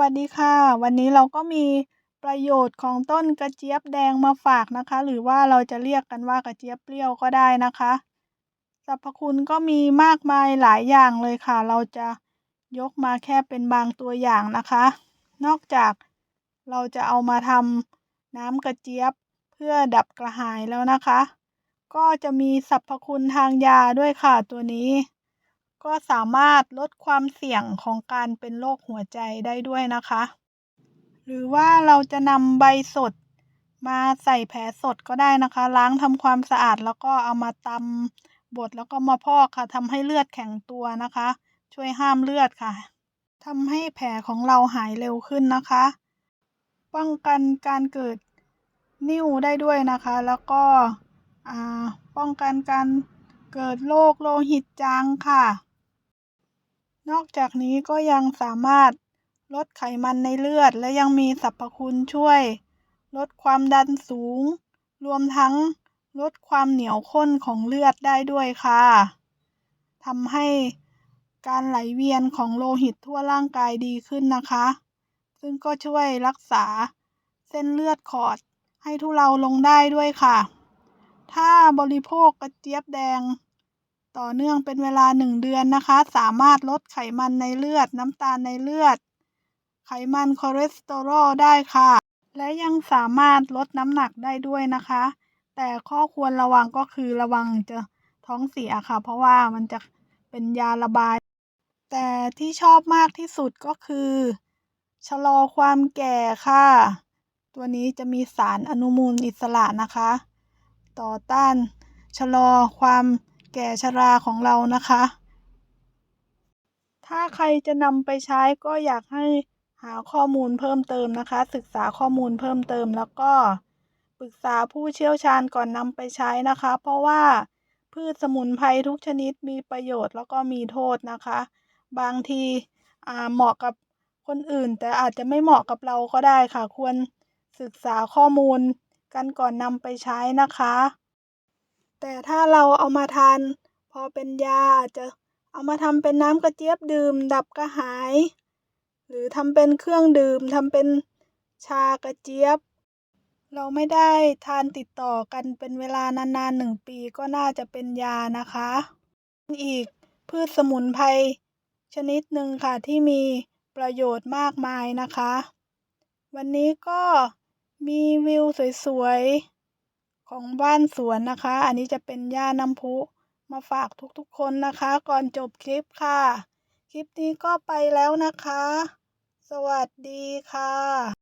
วัสดีค่ะ วันนี้เราก็มีประโยชน์ของต้นกระเจี๊ยบแดงมาฝากนะคะ หรือว่าเราจะเรียกกันว่ากระเจี๊ยบเปรี้ยวก็ได้นะคะสรรพคุณก็มีมากมายหลายอย่างเลยค่ะ เราจะยกมาแค่เป็นบางตัวอย่างนะคะ นอกจากเราจะเอามาทำน้ำกระเจี๊ยบเพื่อดับกระหายแล้วนะคะ ก็จะมีสรรพคุณทางยาด้วยค่ะตัวนี้ ก็สามารถลดความเสี่ยงของการเป็นโรคหัวใจได้ด้วยนะคะ หรือว่าเราจะนำใบสดมาใส่แผลสดก็ได้นะคะ ล้างทำความสะอาดแล้วก็เอามาตำบดแล้วก็มาพอกค่ะทำให้เลือดแข็งตัวนะคะ ช่วยห้ามเลือดค่ะทำให้แผลของเราหายเร็วขึ้นนะคะ ป้องกันการเกิดนิ่วได้ด้วยนะคะ แล้วก็ป้องกันการเกิดโรคโลหิตจางค่ะ นอกจากนี้ก็ยังสามารถลดไขมันในเลือด และยังมีสรรพคุณช่วย ลดความดันสูง รวมทั้งลดความเหนียวข้นของเลือดได้ด้วยค่ะทำให้การไหลเวียนของโลหิตทั่วร่างกายดีขึ้นนะคะ ซึ่งก็ช่วยรักษาเส้นเลือดขอดให้ทุเลาลงได้ด้วยค่ะ ถ้าบริโภคกระเจี๊ยบแดง ต่อเนื่องเป็นเวลาหนึ่งเดือนนะคะ สามารถลดไขมันในเลือด น้ำตาลในเลือด ไขมันคอเลสเตอรอลได้ค่ะ และยังสามารถลดน้ำหนักได้ด้วยนะคะ แต่ข้อควรระวังก็คือระวังจะท้องเสียค่ะ เพราะว่ามันจะเป็นยาระบาย แต่ที่ชอบมากที่สุดก็คือ ชะลอความแก่ค่ะ ตัวนี้จะมีสารอนุมูลอิสระนะคะ ต่อต้านชะลอความ แก่ชราของเรานะคะ ถ้าใครจะนำไปใช้ก็อยากให้หาข้อมูลเพิ่มเติมนะคะ ศึกษาข้อมูลเพิ่มเติมแล้วก็ปรึกษาผู้เชี่ยวชาญก่อนนำไปใช้นะคะ เพราะว่าพืชสมุนไพรทุกชนิดมีประโยชน์แล้วก็มีโทษนะคะ บางทีเหมาะกับคนอื่น แต่อาจจะไม่เหมาะกับเราก็ได้ค่ะ ควรศึกษาข้อมูลกันก่อนนำไปใช้นะคะ แต่ถ้าเราเอามาทาน พอเป็นยาอาจจะเอามาทำเป็นน้ำกระเจี๊ยบดื่ม ดับกระหาย หรือทำเป็นเครื่องดื่มทำเป็นชากระเจี๊ยบ เราไม่ได้ทานติดต่อกันเป็นเวลานานๆหนึ่งปีก็น่าจะเป็นยานะคะอีกพืชสมุนไพรชนิดหนึ่งค่ะที่มีประโยชน์มากมายนะคะ วันนี้ก็มีวิวสวยๆ ของบ้านสวนนะคะ อันนี้จะเป็นหญ้าน้ำพุมาฝากทุกๆคนนะคะ ก่อนจบคลิปค่ะ คลิปนี้ก็ไปแล้วนะคะ สวัสดีค่ะ